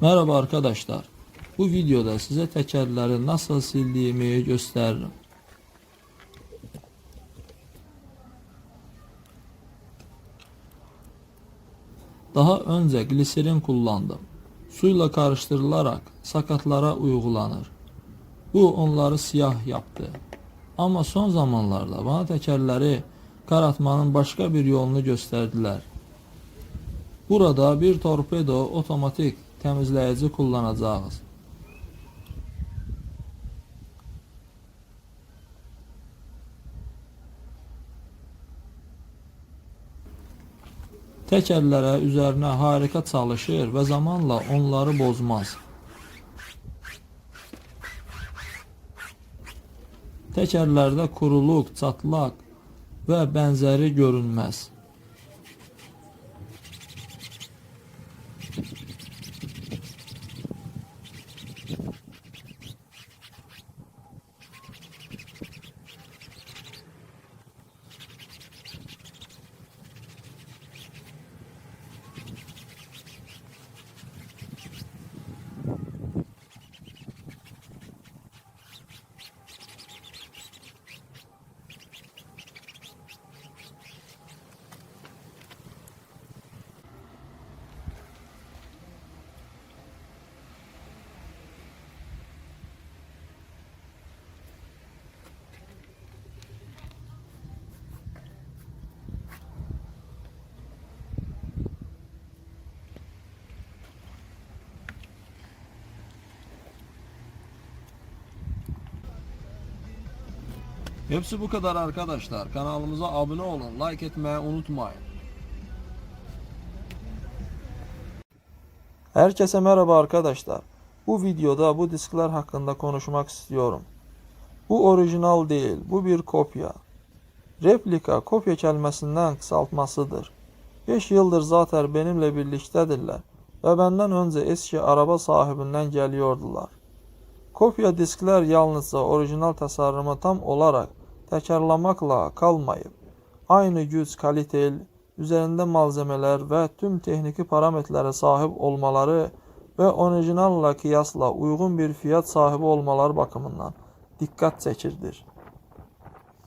Merhaba arkadaşlar. Bu videoda size tekerleri nasıl sildiğimi gösteririm. Daha önce gliserin kullandım. Suyla karıştırılarak sakatlara uygulanır. Bu onları siyah yaptı. Ama son zamanlarda bana tekerleri karartmanın başka bir yolunu gösterdiler. Burada bir torpedo otomatik temizleyici kullanacağız. Tekerlərə üzərinə harika çalışır və zamanla onları bozmaz. Təkərlərdə kuruluq, çatlaq və bənzəri görünməz. Hepsi bu kadar arkadaşlar. Kanalımıza abone olun, like etmeyi unutmayın. Herkese merhaba arkadaşlar. Bu videoda bu diskler hakkında konuşmak istiyorum. Bu orijinal değil, bu bir kopya. Replika kopya kelimesinden kısaltmasıdır. 5 yıldır zaten benimle birliktedirler ve benden önce eski araba sahibinden geliyordular. Kopya disklər yalnızca orijinal təsərrümü tam olaraq təkrarlamaqla qalmayıb, aynı güc, kalitel, üzərində malzemələr və tüm texniki parametrlərə sahib olmaları və orijinalla qiyasla uyğun bir fiyat sahibi olmaları baxımından diqqət çəkirdir.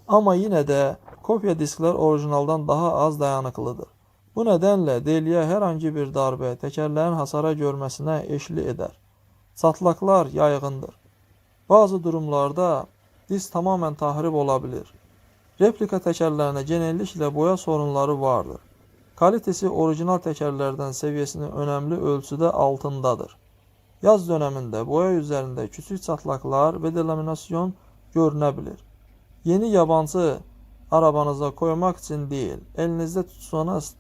Amma yenə də kopya disklər orijinaldan daha az dayanıqlıdır. Bu nədənlə deliyə hər hansı bir darbə təkərlərin hasara görməsinə eşli edər. Çatlaqlar yaygındır. Bazı durumlarda disk tamamen tahrip olabilir. Replika təkərlərində genelliklə boya sorunları vardır. Kalitesi orijinal təkərlərdən seviyesinin önemli ölçüdə altındadır. Yaz dönemində boya üzərində küçük çatlaqlar və delaminasyon görünə bilir. Yeni yabancı arabanıza koymak için değil, elinizde tutsanız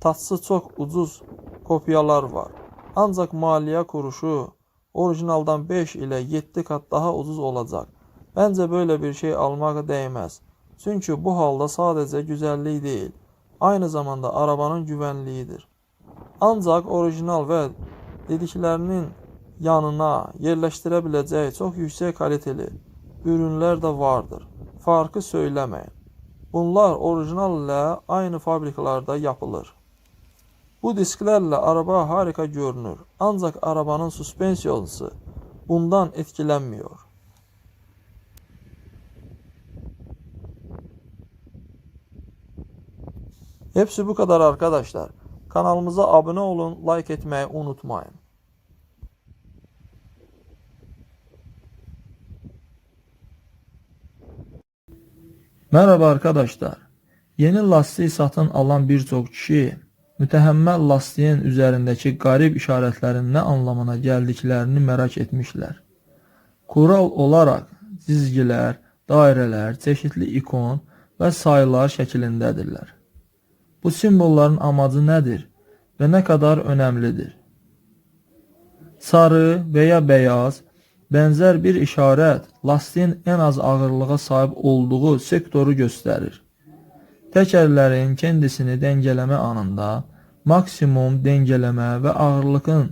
tatsı çok ucuz kopyalar var. Ancak maliyyə kuruşu orijinaldan 5 ile 7 kat daha ucuz olacak. Bence böyle bir şey almak değmez. Çünkü bu halda sadece güzelliği değil, aynı zamanda arabanın güvenliğidir. Ancak orijinal ve dediklərinin yanına yerləşdirə biləcəyi çox yüksək kaliteli ürünlər də vardır. Farkı söyləməyin. Bunlar orijinal ilə aynı fabrikalarda yapılır. Bu disklərlə araba harika görünür. Ancak arabanın suspensiyonusu bundan etkilenmiyor. Hepsi bu kadar arkadaşlar. Kanalımıza abone olun, like etmeyi unutmayın. Merhaba arkadaşlar. Yeni lastiği satın alan birçok kişi mütəhəmməl lastiğin üzərindəki qarib işarətlərin nə anlamına gəldiklərini merak etmişlər. Kural olaraq cizgilər, dairələr, çeşitli ikon və sayılar şəklindədirlər. Bu simvolların amacı nədir və nə qədər önəmlidir? Sarı və ya beyaz bənzər bir işarət lastiğin ən az ağırlığa sahib olduğu sektoru göstərir. Təkərlərin kendisini dəngələmə anında maksimum dəngələmə və ağırlığın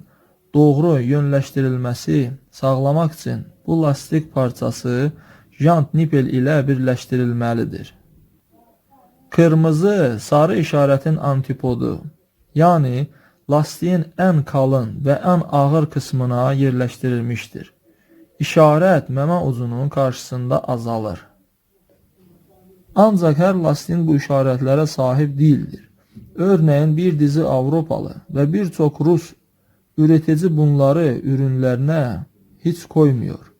doğru yönləşdirilməsi sağlamaq üçün bu lastik parçası jant nipel ilə birləşdirilməlidir. Kırmızı sarı işarətin antipodu, yəni lastiğin ən kalın və ən ağır kısmına yerləşdirilmişdir. İşarət məmə uzunun qarşısında azalır. Ancaq hər lastiğin bu işarətlere sahip değildir. Örneğin bir dizi Avropalı ve birçok Rus üretici bunları ürünlerine hiç koymuyor.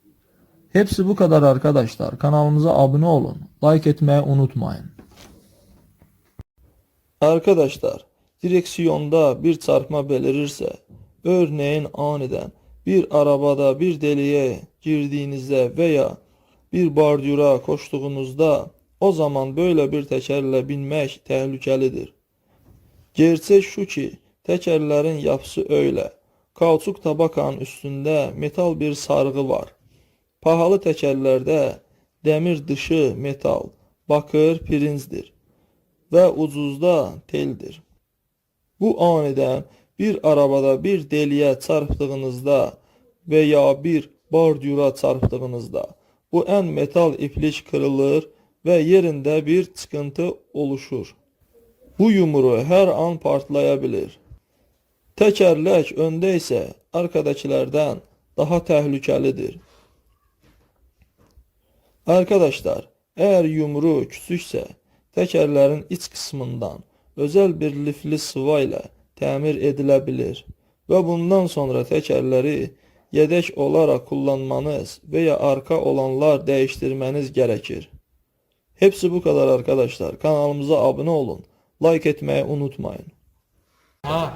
Hepsi bu kadar arkadaşlar. Kanalımıza abone olun. Like etmeyi unutmayın. Arkadaşlar, direksiyonda bir çarpma belirirse, örneğin aniden bir arabada bir deliğe girdiğinizde veya bir bordüra koştuğunuzda o zaman böyle bir tekerle binmek tehlikelidir. Gerçek şu ki, tekerlerin yapısı öyle. Kauçuk tabakanın üstünde metal bir sargı var. Pahalı tekerlerde demir dışı metal, bakır pirinçdir ve ucuzda teldir. Bu aniden bir arabada bir deliğe çarptığınızda veya bir bordüra çarptığınızda bu en metal iplik kırılır ve yerinde bir çıkıntı oluşur. Bu yumru her an partlayabilir. Tekerlek önde ise arkadakilerden daha tehlikelidir. Arkadaşlar, eğer yumru küçükse tekerlerin iç kısmından özel bir lifli sıva ile təmir edilə bilər və bundan sonra təkərləri yedek olarak kullanmanız veya arka olanlar değiştirmeniz gerekir. Hepsi bu kadar arkadaşlar. Kanalımıza abone olun. Like etmeyi unutmayın. Ha.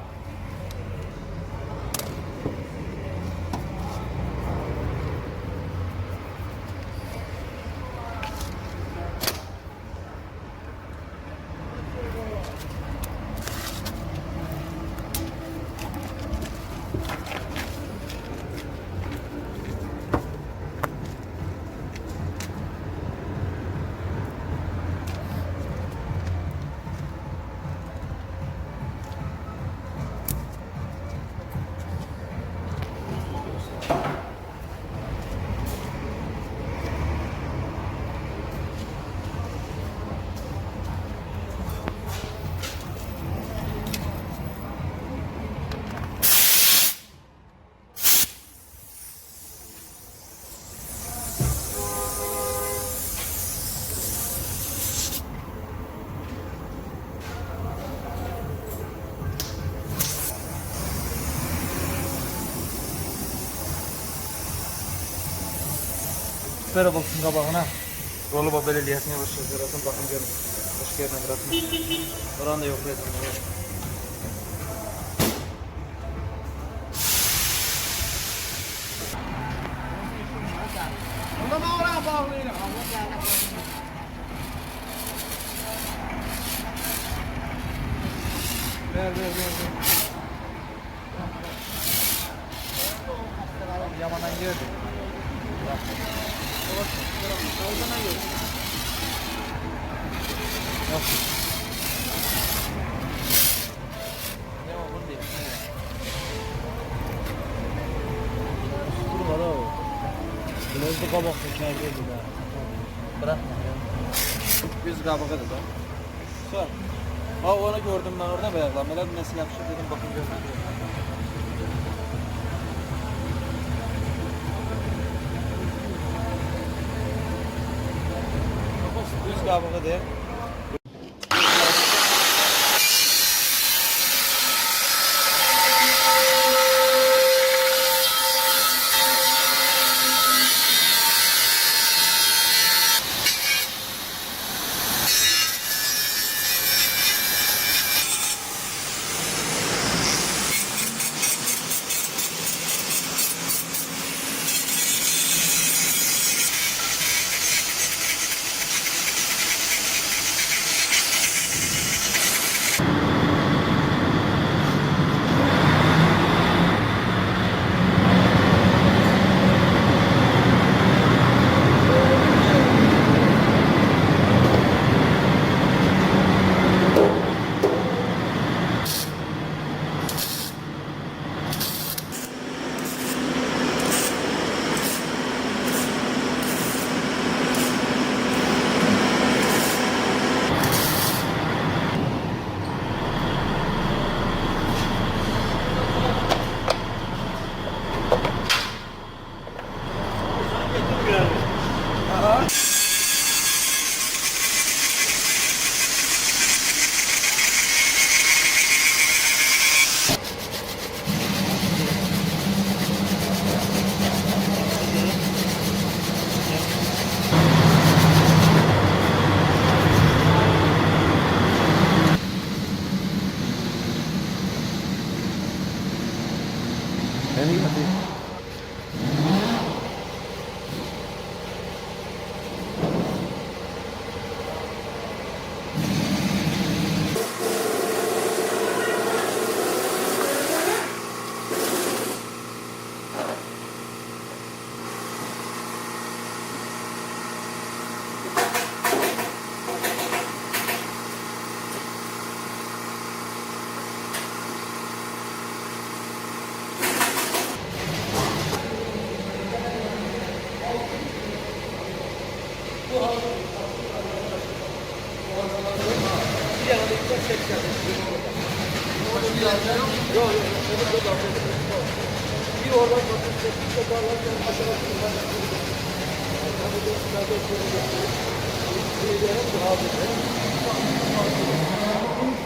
Baksın qabağına. Rolu baba belediyyəsini yavaş yavaş bakın görün. Başka yerine bırakın. Oranı da yok dedim. Ver ver ver ver. Yamandan girdi. Yok. Da da kabak tekerledi be. Bırakma ya. Yüz kabığı da. Sor. Ha onu gördüm ben orada beyazlamalar nasıl yapışır dedim bakın görmedim. Kabığı Bir oradan bakın, bir de bağlarken aşağı yukarı. Tabii bu sırada şöyle bir şey. Bir de hem de hazır. Hem de